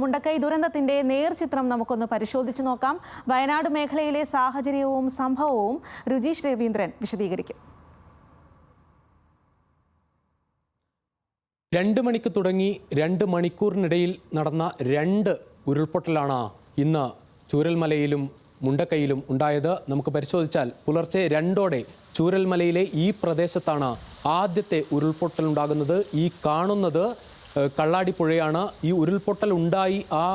മുണ്ടക്കൈ ദുരന്തത്തിന്റെ നേർചിത്രം നമുക്കൊന്ന് പരിശോധിച്ചു നോക്കാം. വയനാട് മേഖലയിലെ സാഹചര്യവും സംഭവവും രുചീഷ് രവീന്ദ്രൻ വിശദീകരിക്കും. രണ്ട് മണിക്ക് തുടങ്ങി രണ്ട് മണിക്കൂറിനിടയിൽ നടന്ന രണ്ട് ഉരുൾപൊട്ടലാണ് ഇന്ന് ചൂരൽമലയിലും മുണ്ടക്കൈയിലും ഉണ്ടായത്. നമുക്ക് പരിശോധിച്ചാൽ പുലർച്ചെ രണ്ടോടെ ചൂരൽമലയിലെ ഈ പ്രദേശത്താണ് ആദ്യത്തെ ഉരുൾപൊട്ടൽ ഉണ്ടാകുന്നത് ഈ കാണുന്നത് ഏഹ്, കള്ളാടിപ്പുഴയാണ് ഈ ഉരുൾപൊട്ടൽ ഉണ്ടായി ആ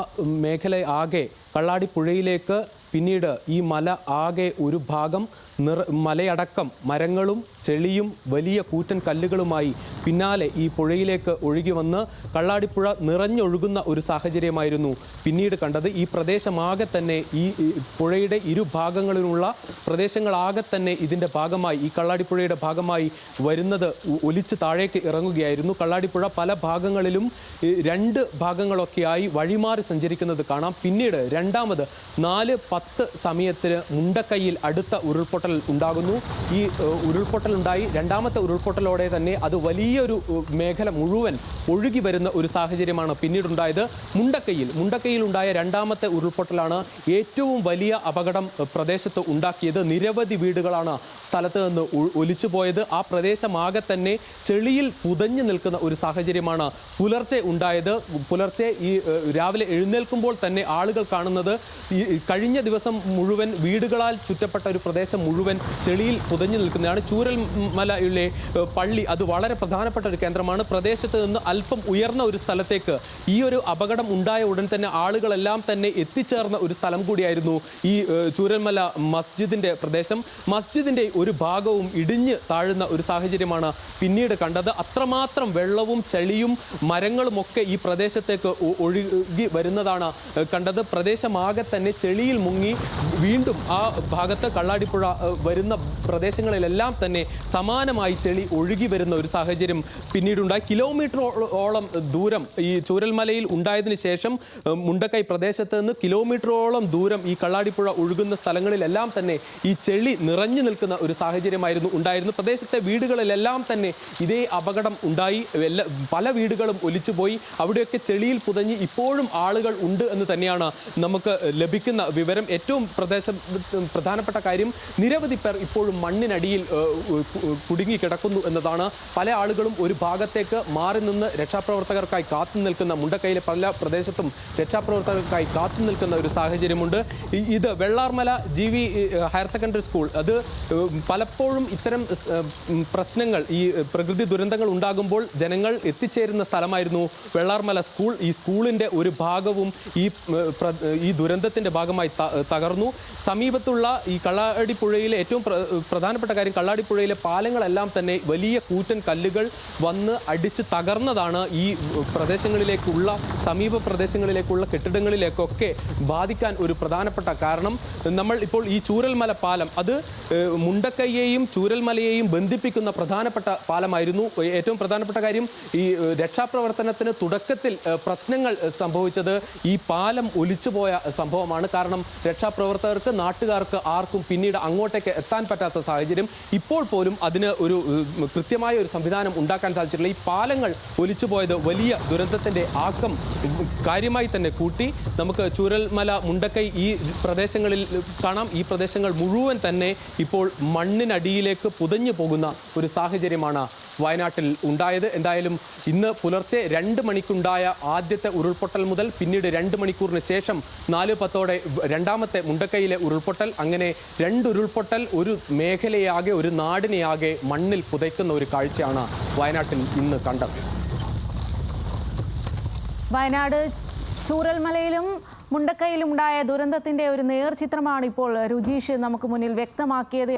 മേഖല ആകെ കള്ളാടിപ്പുഴയിലേക്ക് പിന്നീട് ഈ മല ആകെ ഒരു ഭാഗം നിറ മലയടക്കം മരങ്ങളും ചെളിയും വലിയ കൂറ്റൻ കല്ലുകളുമായി പിന്നാലെ ഈ പുഴയിലേക്ക് ഒഴുകി വന്ന് കള്ളാടിപ്പുഴ നിറഞ്ഞൊഴുകുന്ന ഒരു സാഹചര്യമായിരുന്നു. പിന്നീട് കണ്ടത് ഈ പ്രദേശമാകെ തന്നെ ഈ പുഴയുടെ പുഴയുടെ ഇരുഭാഗങ്ങളിലുള്ള പ്രദേശങ്ങളാകെ തന്നെ ഇതിന്റെ ഭാഗമായി ഈ കള്ളാടിപ്പുഴയുടെ ഭാഗമായി വരുന്നത് ഒലിച്ച് താഴേക്ക് ഇറങ്ങുകയായിരുന്നു. കള്ളാടിപ്പുഴ പല ഭാഗങ്ങളിലും രണ്ട് ഭാഗങ്ങളൊക്കെയായി വഴിമാറി സഞ്ചരിക്കുന്നത് കാണാം. പിന്നീട് രണ്ടാമത് നാല് പത്ത് സമയത്തിന് മുണ്ടക്കൈയിൽ അടുത്ത ഉരുൾപൊട്ടൽ ഉണ്ടാകുന്നു. ഈ ഉരുൾപൊട്ടൽ ഉണ്ടായി രണ്ടാമത്തെ ഉരുൾപൊട്ടലോടെ തന്നെ അത് വലിയൊരു മേഖല മുഴുവൻ ഒഴുകി വരുന്ന ഒരു സാഹചര്യമാണ് പിന്നീടുണ്ടായത്. മുണ്ടക്കൈയിൽ മുണ്ടക്കൈയിൽ ഉണ്ടായ രണ്ടാമത്തെ ഉരുൾപൊട്ടലാണ് ഏറ്റവും വലിയ അപകടം പ്രദേശത്ത് ഉണ്ടാക്കിയത്. നിരവധി വീടുകളാണ് സ്ഥലത്ത് നിന്ന് ഒലിച്ചു പോയത്. ആ പ്രദേശമാകെ തന്നെ ചെളിയിൽ പുതഞ്ഞു നിൽക്കുന്ന ഒരു സാഹചര്യമാണ് പുലർച്ചെ ഉണ്ടായത്. പുലർച്ചെ ഈ രാവിലെ എഴുന്നേൽക്കുമ്പോൾ തന്നെ ആളുകൾ കാണുന്നത് ഈ കഴിഞ്ഞ ദിവസം മുഴുവൻ വീടുകളാൽ ചുറ്റപ്പെട്ട ഒരു പ്രദേശം മുഴുവൻ ചെളിയിൽ പുതഞ്ഞു നിൽക്കുന്നതാണ്. ചൂരൽമലയിലെ പള്ളി അത് വളരെ പ്രധാനപ്പെട്ട ഒരു കേന്ദ്രമാണ്. പ്രദേശത്ത് നിന്ന് അല്പം ഉയർന്ന ഒരു സ്ഥലത്തേക്ക് ഈ ഒരു അപകടം ഉണ്ടായ ഉടൻ തന്നെ ആളുകളെല്ലാം തന്നെ എത്തിച്ചേർന്ന ഒരു സ്ഥലം കൂടിയായിരുന്നു ഈ ചൂരൽമല മസ്ജിദിന്റെ പ്രദേശം. മസ്ജിദിന്റെ ഒരു ഭാഗവും ഇടിഞ്ഞ് താഴുന്ന ഒരു സാഹചര്യമാണ് പിന്നീട് കണ്ടത്. അത്രമാത്രം വെള്ളവും ചെളിയും മരങ്ങളുമൊക്കെ ഈ പ്രദേശത്തേക്ക് ഒഴുകി വരുന്നതാണ് കണ്ടത്. പ്രദേശമാകെ തന്നെ ചെളിയിൽ മുങ്ങി വീണ്ടും ആ ഭാഗത്ത് കള്ളാടിപ്പുഴ വരുന്ന പ്രദേശങ്ങളിലെല്ലാം തന്നെ സമാനമായി ചെളി ഒഴുകി വരുന്ന ഒരു സാഹചര്യം പിന്നീടുണ്ടായി. കിലോമീറ്ററോളം ദൂരം ഈ ചൂരൽമലയിൽ ഉണ്ടായതിന് ശേഷം മുണ്ടക്കൈ പ്രദേശത്ത് നിന്ന് കിലോമീറ്ററോളം ദൂരം ഈ കള്ളാടിപ്പുഴ ഒഴുകുന്ന സ്ഥലങ്ങളിലെല്ലാം തന്നെ ഈ ചെളി നിറഞ്ഞു നിൽക്കുന്ന ഒരു സാഹചര്യമായിരുന്നു ഉണ്ടായിരുന്നു പ്രദേശത്തെ വീടുകളിലെല്ലാം തന്നെ ഇതേ അപകടം ഉണ്ടായി. പല വീടുകളും ഒലിച്ചുപോയി. അവിടെയൊക്കെ ചെളിയിൽ പുതഞ്ഞ് ഇപ്പോഴും ആളുകൾ ഉണ്ട് എന്ന് തന്നെയാണ് നമുക്ക് ലഭിക്കുന്ന വിവരം. ഏറ്റവും പ്രദേശം പ്രധാനപ്പെട്ട കാര്യം നിരവധി പേർ ഇപ്പോഴും മണ്ണിനടിയിൽ കുടുങ്ങിക്കിടക്കുന്നു എന്നതാണ്. പല ആളുകളും ഒരു ഭാഗത്തേക്ക് മാറി നിന്ന് രക്ഷാപ്രവർത്തകർക്കായി കാത്തു നിൽക്കുന്ന മുണ്ടക്കൈയിലെ പല പ്രദേശത്തും രക്ഷാപ്രവർത്തകർക്കായി കാത്തു നിൽക്കുന്ന ഒരു സാഹചര്യമുണ്ട്. ഇത് Vellarmala G V higher secondary school. അത് പലപ്പോഴും ഇത്തരം പ്രശ്നങ്ങൾ ഈ പ്രകൃതി ദുരന്തങ്ങൾ ഉണ്ടാകുമ്പോൾ ജനങ്ങൾ എത്തിച്ചേരുന്ന സ്ഥലമായിരുന്നു വെള്ളാർമല സ്കൂൾ. ഈ സ്കൂളിന്റെ ഒരു ഭാഗവും ഈ ഈ ദുരന്തത്തിന്റെ ഭാഗമായി തകർന്നു. സമീപത്തുള്ള ഈ കള്ളാടിപ്പുഴയിലെ ഏറ്റവും പ്രധാനപ്പെട്ട കാര്യം കള്ളാടിപ്പുഴയിലെ പാലങ്ങളെല്ലാം തന്നെ വലിയ കൂറ്റൻ കല്ലുകൾ വന്ന് അടിച്ച് തകർന്നതാണ് ഈ പ്രദേശങ്ങളിലേക്കുള്ള സമീപ പ്രദേശങ്ങളിലേക്കുള്ള കെട്ടിടങ്ങളിലേക്കൊക്കെ ബാധിക്കാൻ ഒരു പ്രധാനപ്പെട്ട കാരണം. നമ്മൾ ഇപ്പോൾ ഈ ചൂരൽമല പാലം അത് മുണ്ടക്കയ്യെയും മുണ്ടക്കൈയെയും ചൂരൽമലയെയും ബന്ധിപ്പിക്കുന്ന പ്രധാനപ്പെട്ട പാലമായിരുന്നു. ഏറ്റവും പ്രധാനപ്പെട്ട കാര്യം ഈ രക്ഷാപ്രവർത്തനത്തിന് തുടക്കത്തിൽ പ്രശ്നങ്ങൾ സംഭവിച്ചത് ഈ പാലം ഒലിച്ചുപോയ സംഭവമാണ്. കാരണം രക്ഷാപ്രവർത്തകർക്ക് നാട്ടുകാർക്ക് ആർക്കും പിന്നീട് അങ്ങോട്ടേക്ക് എത്താൻ പറ്റാത്ത സാഹചര്യം ഇപ്പോൾ പോലും അതിന് ഒരു കൃത്യമായ ഒരു സംവിധാനം ഉണ്ടാക്കാൻ സാധിച്ചിട്ടില്ല. ഈ പാലങ്ങൾ ഒലിച്ചു പോയത് വലിയ ദുരന്തത്തിന്റെ ആക്കം കാര്യമായി തന്നെ കൂട്ടി. നമുക്ക് ചൂരൽമല മുണ്ടക്കൈ ഈ പ്രദേശങ്ങളിൽ കാണാം. ഈ പ്രദേശങ്ങൾ മുഴുവൻ തന്നെ ഇപ്പോൾ മണ്ണിനടിയിലേക്ക് പുതഞ്ഞു പോകുന്ന ഒരു സാഹചര്യമാണ് വയനാട്ടിൽ ഉണ്ടായത്. എന്തായാലും ഇന്ന് പുലർച്ചെ രണ്ട് മണിക്കുണ്ടായ ആദ്യത്തെ ഉരുൾപൊട്ടൽ മുതൽ പിന്നീട് രണ്ട് മണിക്കൂറിന് ശേഷം നാല് പത്തോടെ രണ്ടാമത്തെ മുണ്ടക്കൈയിലെ ഉരുൾപൊട്ടൽ. അങ്ങനെ രണ്ട് ഉരുൾപൊട്ടൽ ഒരു മേഖലയാകെ ഒരു നാടിനെയാകെ മണ്ണിൽ പുതയ്ക്കുന്ന ഒരു കാഴ്ചയാണ് വയനാട്ടിൽ ഇന്ന് കണ്ടത്. വയനാട് ചൂരൽമലയിലും മുണ്ടക്കൈയിലും ഉണ്ടായ ദുരന്തത്തിന്റെ ഒരു നേർചിത്രമാണ് ഇപ്പോൾ രുചീഷ് നമുക്ക് മുന്നിൽ വ്യക്തമാക്കിയത്.